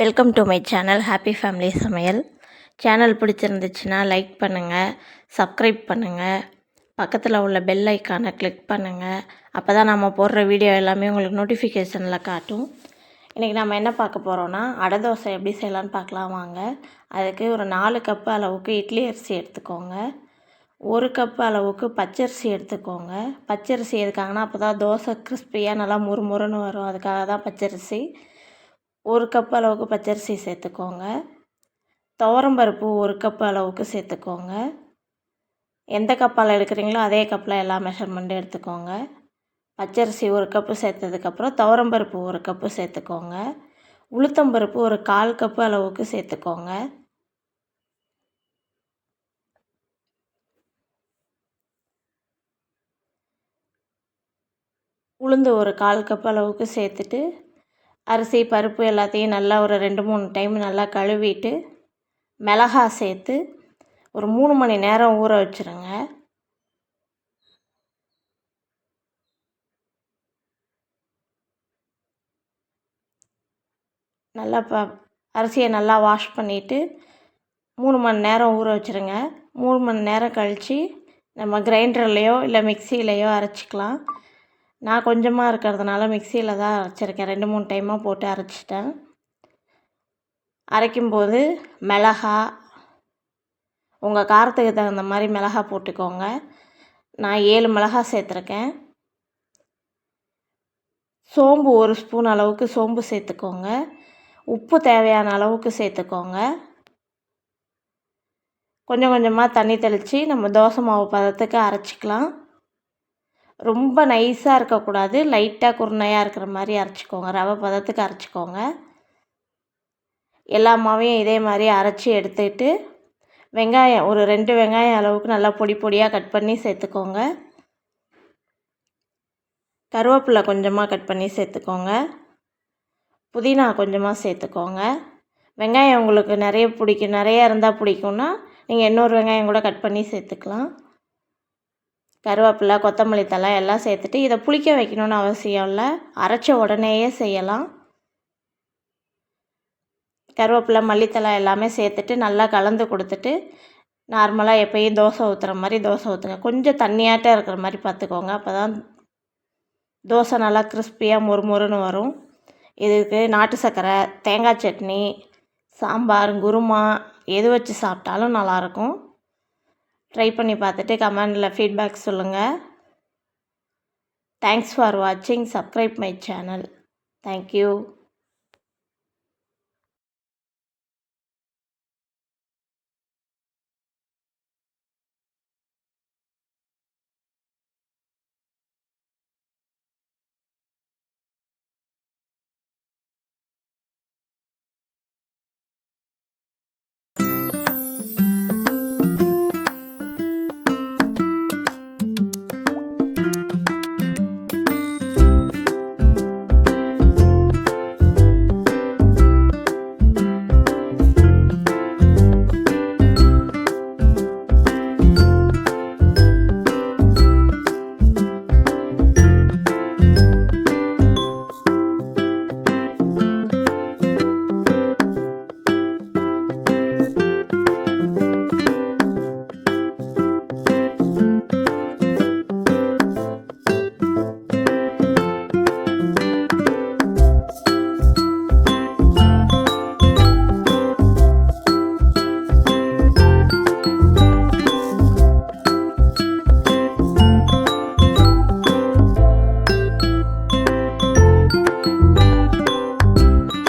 Welcome to my channel happy family சமையல் channel பிடிச்சிருந்துச்சுன்னா like பண்ணுங்கள் சப்ஸ்கிரைப் பண்ணுங்கள் பக்கத்தில் உள்ள பெல் ஐக்கானை கிளிக் பண்ணுங்கள் அப்போ தான் நம்ம போடுற வீடியோ எல்லாமே உங்களுக்கு நோட்டிஃபிகேஷனில் காட்டும். இன்றைக்கி நம்ம என்ன பார்க்க போகிறோன்னா அடை தோசை எப்படி செய்யலான்னு பார்க்கலாம் வாங்க. அதுக்கு ஒரு நாலு கப்பு அளவுக்கு இட்லி அரிசி எடுத்துக்கோங்க. ஒரு கப் அளவுக்கு பச்சரிசி எடுத்துக்கோங்க. பச்சரிசி எதுக்காங்கன்னா அப்போ தான் தோசை கிறிஸ்பியாக நல்லா முறுமுறுன்னு வரும். அதுக்காக தான் பச்சரிசி. ஒரு கப் அளவுக்கு பச்சரிசி சேர்த்துக்கோங்க. துவரம்பருப்பு ஒரு கப் அளவுக்கு சேர்த்துக்கோங்க. எந்த கப்பால் எடுக்கிறீங்களோ அதே கப்பில் எல்லா மெஷர்மெண்ட்டும் எடுத்துக்கோங்க. பச்சரிசி ஒரு கப்பு சேர்த்ததுக்கப்புறம் துவரம்பருப்பு ஒரு கப்பு சேர்த்துக்கோங்க. உளுத்தம்பருப்பு ஒரு கால் கப்பு அளவுக்கு சேர்த்துக்கோங்க. உளுந்து ஒரு கால் கப் அளவுக்கு சேர்த்துட்டு அரிசி பருப்பு எல்லாத்தையும் நல்லா ஒரு ரெண்டு மூணு டைம் நல்லா கழுவிட்டு மிளகா சேர்த்து ஒரு மூணு மணி நேரம் ஊற வச்சுருங்க. நல்லா ப அரிசியை நல்லா வாஷ் பண்ணிவிட்டு மூணு மணி நேரம் ஊற வச்சுருங்க. மூணு மணி நேரம் கழித்து நம்ம கிரைண்டர்லேயோ இல்லை மிக்சியிலையோ அரைச்சிக்கலாம். நான் கொஞ்சமாக இருக்கிறதுனால மிக்சியில் தான் அரைச்சிருக்கேன். ரெண்டு மூணு டைமாக போட்டு அரைச்சிட்டேன். அரைக்கும்போது மிளகா உங்கள் காரத்துக்கு தகுந்த மாதிரி மிளகா போட்டுக்கோங்க. நான் ஏழு மிளகா சேர்த்துருக்கேன். சோம்பு ஒரு ஸ்பூன் அளவுக்கு சோம்பு சேர்த்துக்கோங்க. உப்பு தேவையான அளவுக்கு சேர்த்துக்கோங்க. கொஞ்சம் கொஞ்சமாக தண்ணி தெளித்து நம்ம தோசை மாவு பதத்துக்கு அரைச்சிக்கலாம். ரொம்ப நைஸாக இருக்கக்கூடாது. லைட்டாக குருணையாக இருக்கிற மாதிரி அரைச்சிக்கோங்க. ரவை பதத்துக்கு அரைச்சிக்கோங்க. எல்லா மாவையும் இதே மாதிரி அரைச்சி எடுத்துக்கிட்டு வெங்காயம் ஒரு ரெண்டு வெங்காயம் அளவுக்கு நல்லா பொடி பொடியாக கட் பண்ணி சேர்த்துக்கோங்க. கருவேப்பிலை கொஞ்சமாக கட் பண்ணி சேர்த்துக்கோங்க. புதினா கொஞ்சமாக சேர்த்துக்கோங்க. வெங்காயம் உங்களுக்கு நிறைய பிடிக்கும். நிறையா இருந்தால் பிடிக்கும்னா நீங்கள் இன்னொரு வெங்காயம் கூட கட் பண்ணி சேர்த்துக்கலாம். கருவேப்பிலை கொத்தமல்லி தழை எல்லாம் சேர்த்துட்டு இதை புளிக்க வைக்கணும்னு அவசியம் இல்லை. அரைச்ச உடனேயே செய்யலாம். கருவேப்பிலை மல்லித்தலை எல்லாமே சேர்த்துட்டு நல்லா கலந்து கொடுத்துட்டு நார்மலாக எப்பயும் தோசை ஊற்றுற மாதிரி தோசை ஊற்றுங்க கொஞ்சம் தண்ணியாட்டம் இருக்கிற மாதிரி பார்த்துக்கோங்க. அப்போ தான் தோசை நல்லா கிறிஸ்பியாக மொறுமொறுன்னு வரும். இதுக்கு நாட்டு சர்க்கரை தேங்காய் சட்னி சாம்பார் குருமா எது வச்சு சாப்பிட்டாலும் நல்லாயிருக்கும் ட்ரை பண்ணி பார்த்துட்டு கமெண்டில் ஃபீட்பேக் சொல்லுங்கள் தேங்க்ஸ் ஃபார் வாட்சிங் subscribe my channel thank you Bye.